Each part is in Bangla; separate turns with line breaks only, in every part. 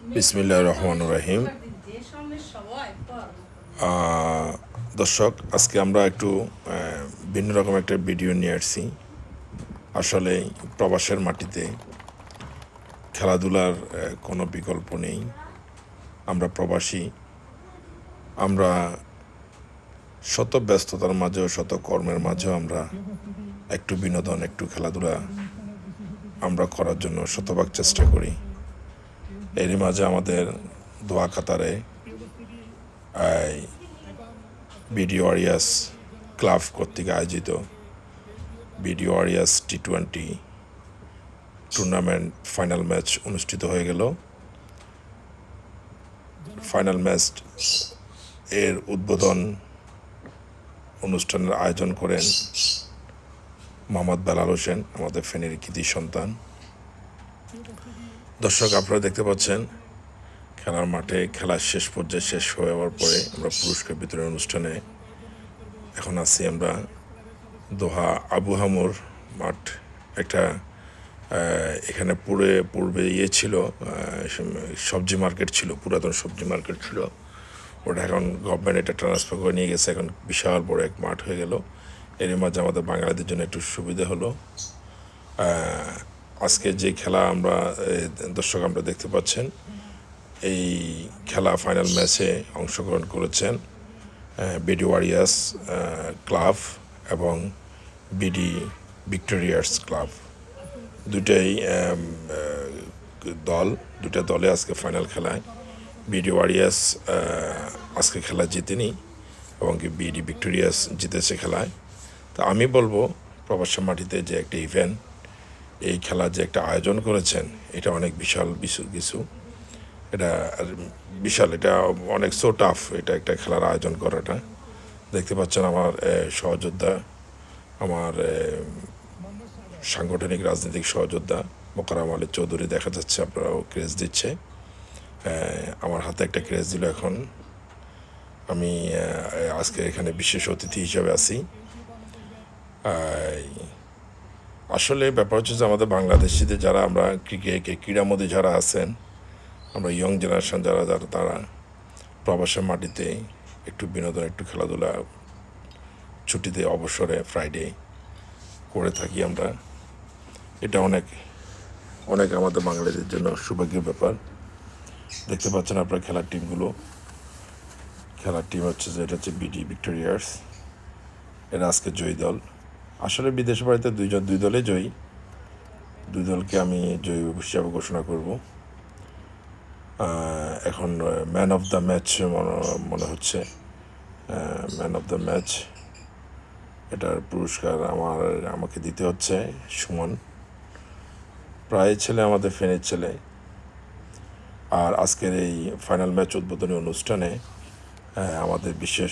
বিসমিল্লাহ রহমান রহিম। দর্শক, আজকে আমরা একটু ভিন্ন রকম একটা ভিডিও নিয়ে আসছি। আসলে প্রবাসের মাটিতে খেলাধুলার কোনো বিকল্প নেই। আমরা প্রবাসী। আমরা শত ব্যস্ততার মাঝেও, শত কর্মের মাঝেও আমরা একটু বিনোদন, একটু খেলাধুলা আমরা করার জন্য শতভাগ চেষ্টা করি। এরই মাঝে আমাদের দোয়া কাতারে বিডি ওয়ারিয়াস ক্লাব কর্তৃক আয়োজিত BD warriors T twenty tournament final match অনুষ্ঠিত হয়ে গেল। ফাইনাল ম্যাচ এর উদ্বোধন অনুষ্ঠানের আয়োজন করেন মোহাম্মদ বেলাল হোসেন, আমাদের ফেনীর কৃতি সন্তান। দর্শক, আপনারা দেখতে পাচ্ছেন, খেলার মাঠে খেলার শেষ পর্যায়ে শেষ হয়ে যাওয়ার পরে আমরা পুরস্কার বিতরণ অনুষ্ঠানে এখন আছি আমরা। দোহা আবু হামুর মাঠ একটা এখানে পুরে, পূর্বে ইয়ে ছিল সবজি মার্কেট ছিল, পুরাতন সবজি মার্কেট ছিল। ওটা এখন গভর্নমেন্ট এটা ট্রান্সফার করে নিয়ে গেছে, এখন বিশাল বড় এক মাঠ হয়ে গেল। এর মাঝে আমাদের বাঙালিদের জন্য একটু সুবিধা হলো। আজকে যে খেলা আমরা দর্শক আমরা দেখতে পাচ্ছেন, এই খেলা ফাইনাল ম্যাচে অংশগ্রহণ করেছেন বিডি ওয়ারিয়ার্স ক্লাব এবং বিডি ভিক্টোরিয়ার্স ক্লাব দুটাই দল দুটা দলে আজকে ফাইনাল খেলায়। বিডি ওয়ারিয়ার্স আজকে খেলা জিতেনি এবং কি বিডি ভিক্টোরিয়াস জিতেছে খেলায়। তা আমি বলব প্রবাসী মাটিতে যে একটা ইভেন্ট এই খেলা যে একটা আয়োজন করেছেন, এটা অনেক বিশাল কিছু কিছু। এটা বিশাল, এটা অনেক সো টাফ এটা একটা খেলার আয়োজন করাটা। দেখতে পাচ্ছেন আমার সহযোদ্ধা, আমার সাংগঠনিক রাজনৈতিক সহযোদ্ধা মোকারাম আলী চৌধুরী দেখা যাচ্ছে, আপনারাও ক্রেজ দিচ্ছে। আমার হাতে একটা ক্রেজ দিল এখন। আমি আজকে এখানে বিশেষ অতিথি হিসাবে আছি। আসলে ব্যাপার হচ্ছে যে আমাদের বাংলাদেশিদের যারা আমরা ক্রিকেট ক্রীড়ার মধ্যে যারা আছেন, আমরা ইয়ং জেনারেশন যারা যারা তারা প্রবাসের মাটিতে একটু বিনোদন, একটু খেলাধুলা ছুটিতে, অবসরে ফ্রাইডে করে থাকি আমরা। এটা অনেক অনেক আমাদের বাঙালিদের জন্য সৌভাগ্যের ব্যাপার। দেখতে পাচ্ছেন আপনার খেলার টিমগুলো খেলার টিম হচ্ছে যে, এটা হচ্ছে বিডি ভিক্টোরিয়ার্স এরা আজকে জয়ী দল। আসলে বিদেশ বাড়িতে দুইজন, দুই দলে জয়ী। দুই দলকে আমি জয়ী হিসাবে ঘোষণা করব। এখন ম্যান অফ দ্য ম্যাচ মনে হচ্ছে। ম্যান অফ দ্য ম্যাচ এটার পুরস্কার আমার, আমাকে দিতে হচ্ছে, সুমন। প্রায় ছেলে আমাদের ফেনের ছেলে। আর আজকের এই ফাইনাল ম্যাচ উদ্বোধনী অনুষ্ঠানে আমাদের বিশেষ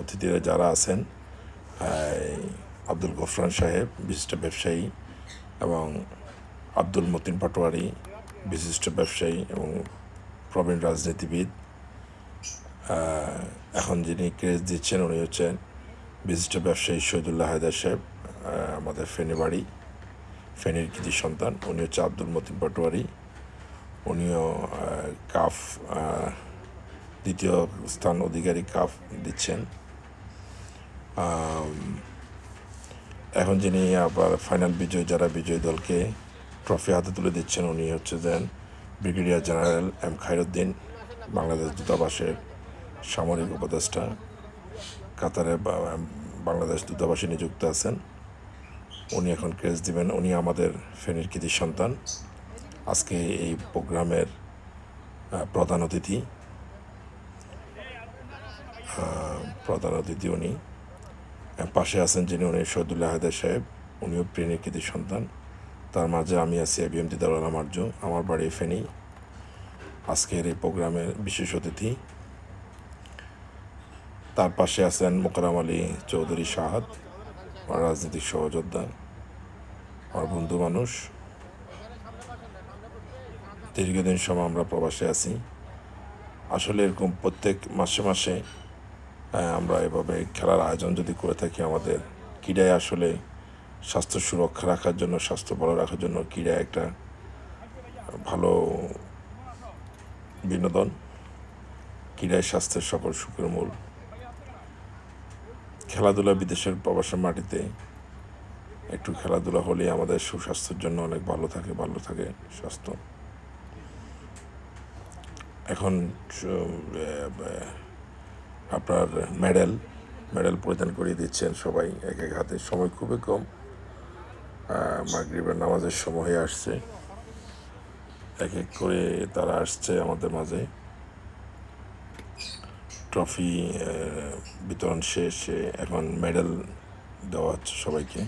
অতিথিরা যারা আছেন আব্দুল গফরান সাহেব, বিশিষ্ট ব্যবসায়ী, এবং আব্দুল মতিন পাটোয়ারি, বিশিষ্ট ব্যবসায়ী এবং প্রবীণ রাজনীতিবিদ। এখন যিনি ক্রেজ দিচ্ছেন, উনি হচ্ছেন বিশিষ্ট ব্যবসায়ী শহীদুল্লাহ হায়দার সাহেব আমাদের ফেনী বাড়ি ফেনীর কৃতি সন্তান। উনি হচ্ছে আব্দুল মতিন পাটোয়ারি। উনিও কাফ দ্বিতীয় স্থান অধিকারী কাফ দিচ্ছেন। এখন যিনি আবার ফাইনাল বিজয়, যারা বিজয়ী দলকে ট্রফি হাতে তুলে দিচ্ছেন, উনি হচ্ছে দেন brigadier general M Khairuddin Bangladesh দূতাবাসের সামরিক উপদেষ্টা। কাতারে বাংলাদেশ দূতাবাসে নিযুক্ত আছেন। উনি এখন ক্রেজ দিবেন। উনি আমাদের ফেনীর কৃতি সন্তান। আজকে এই প্রোগ্রামের প্রধান অতিথি। প্রধান অতিথি উনি। পাশে আছেন যিনি উনি শহীদুল্লাহ হায়দার সাহেব, উনিও প্রেনের কৃতি সন্তান। তার মাঝে আমি আছি এবিএম দিদারুল আর্য আমার বাড়ি ফেনী আজকের এই প্রোগ্রামের বিশেষ অতিথি। তার পাশে আছেন মোকারাম আলী চৌধুরী সাহাদ আমার রাজনৈতিক সহযোদ্ধা, আমার বন্ধু মানুষ। দীর্ঘদিন সময় আমরা প্রবাসে আছি। আসলে এরকম প্রত্যেক মাসে মাসে আমরা এভাবে খেলার আয়োজন যদি করে থাকি, আমাদের ক্রীড়ায় আসলে স্বাস্থ্য সুরক্ষা রাখার জন্য, স্বাস্থ্য ভালো রাখার জন্য ক্রীড়া একটা ভালো বিনোদন ক্রীড়ায় স্বাস্থ্যের সকল সুখের মূল। খেলাধুলা বিদেশের প্রবাসের মাটিতে একটু খেলাধুলা হলে আমাদের সুস্বাস্থ্যের জন্য অনেক ভালো থাকে ভালো থাকে স্বাস্থ্য। এখন আপনার মেডেল মেডেল পরিধান করিয়ে দিচ্ছেন সবাই এক এক হাতে। সময় খুবই কম। মাগরিবের নামাজের সময় আসছে। এক এক করে তারা আসছে আমাদের মাঝে। ট্রফি বিতরণ শেষে এখন মেডেল দেওয়া হচ্ছে সবাইকে।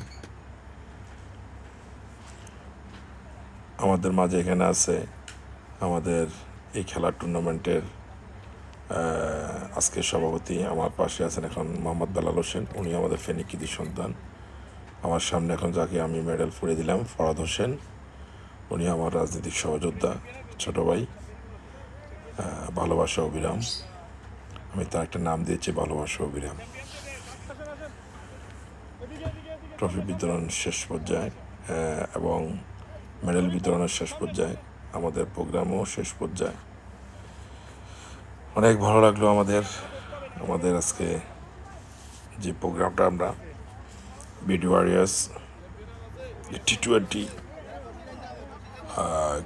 আমাদের মাঝে এখানে আছে আমাদের এই খেলার টুর্নামেন্টের আহ, আজকের সভাপতি আমার পাশে আছেন এখন মোহাম্মদ বেলাল হোসেন। উনি আমাদের ফেনিকিদি সন্তান। আমার সামনে এখন যাকে আমি মেডেল ফুড়ে দিলাম ফরাদ হোসেন। উনি আমার রাজনৈতিক সহযোদ্ধা ছোট ভাই ভালোবাসা অবিরাম। আমি তার একটা নাম দিয়েছি ভালোবাসা অবিরাম। ট্রফি বিতরণ শেষ পর্যায়ে এবং মেডেল বিতরণের শেষ পর্যায়ে আমাদের প্রোগ্রামও শেষ পর্যায়ে। অনেক ভালো লাগল আমাদের আমাদের আজকে যে প্রোগ্রামটা আমরা BD warriors T twenty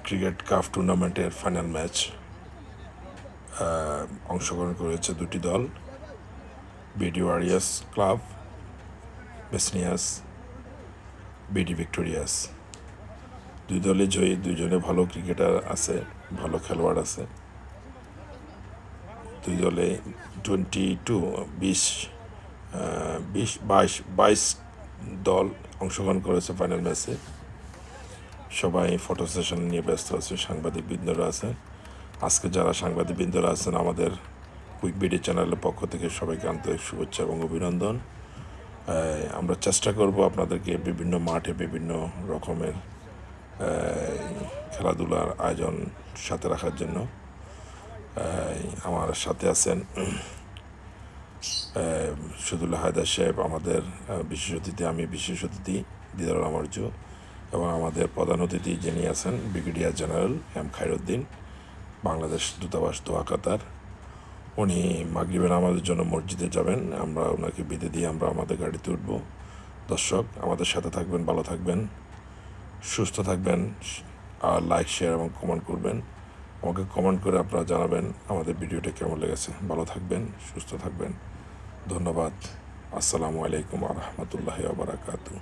cricket cup টুর্নামেন্টের ফাইনাল ম্যাচ অংশগ্রহণ করেছে দুটি দল, বিডি ওয়ারিয়ার্স ক্লাব, বেসনিয়াস, বিডি ভিক্টোরিয়াস। দুই দলে জয়ী দুজনে ভালো ক্রিকেটার আছে, ভালো খেলোয়াড় আছে। দুই দলে টোয়েন্টি টু, বিশ বিশ, বাইশ বাইশ দল অংশগ্রহণ করেছে ফাইনাল ম্যাচে। সবাই ফটো সেশন নিয়ে ব্যস্ত আছে, সাংবাদিক বৃন্দরা আছে। আজকে যারা সাংবাদিক বৃন্দরা আছেন, আমাদের কুইক বিডি চ্যানেলের পক্ষ থেকে সবাইকে আন্তরিক শুভেচ্ছা এবং অভিনন্দন। আমরা চেষ্টা করব আপনাদেরকে বিভিন্ন মাঠে বিভিন্ন রকমের খেলাধুলার আয়োজন সাথে রাখার জন্য। আমার সাথে আছেন সদুল্লাহ হায়দার সাহেব, আমাদের বিশেষ অতিথি, আমি বিশেষ অতিথি, দিদার আমার্য এবং আমাদের প্রধান অতিথি যিনি আছেন, brigadier general M Khairuddin, Bangladesh দূতাবাস দোয়া কাতার। উনি মাগরিবের আমাদের জন্য মসজিদে যাবেন, আমরা ওনাকে বিদে দিয়ে আমরা আমাদের গাড়িতে উঠব। দর্শক, আমাদের সাথে থাকবেন, ভালো থাকবেন, সুস্থ থাকবেন, আর লাইক শেয়ার এবং কমেন্ট করবেন। আমাকে কমেন্ট করে আপনারা জানাবেন আমাদের ভিডিওটা কেমন লেগেছে। ভালো থাকবেন, সুস্থ থাকবেন। ধন্যবাদ। আসসালামু আলাইকুম আ রহমতুল্লাহ বারাকাতু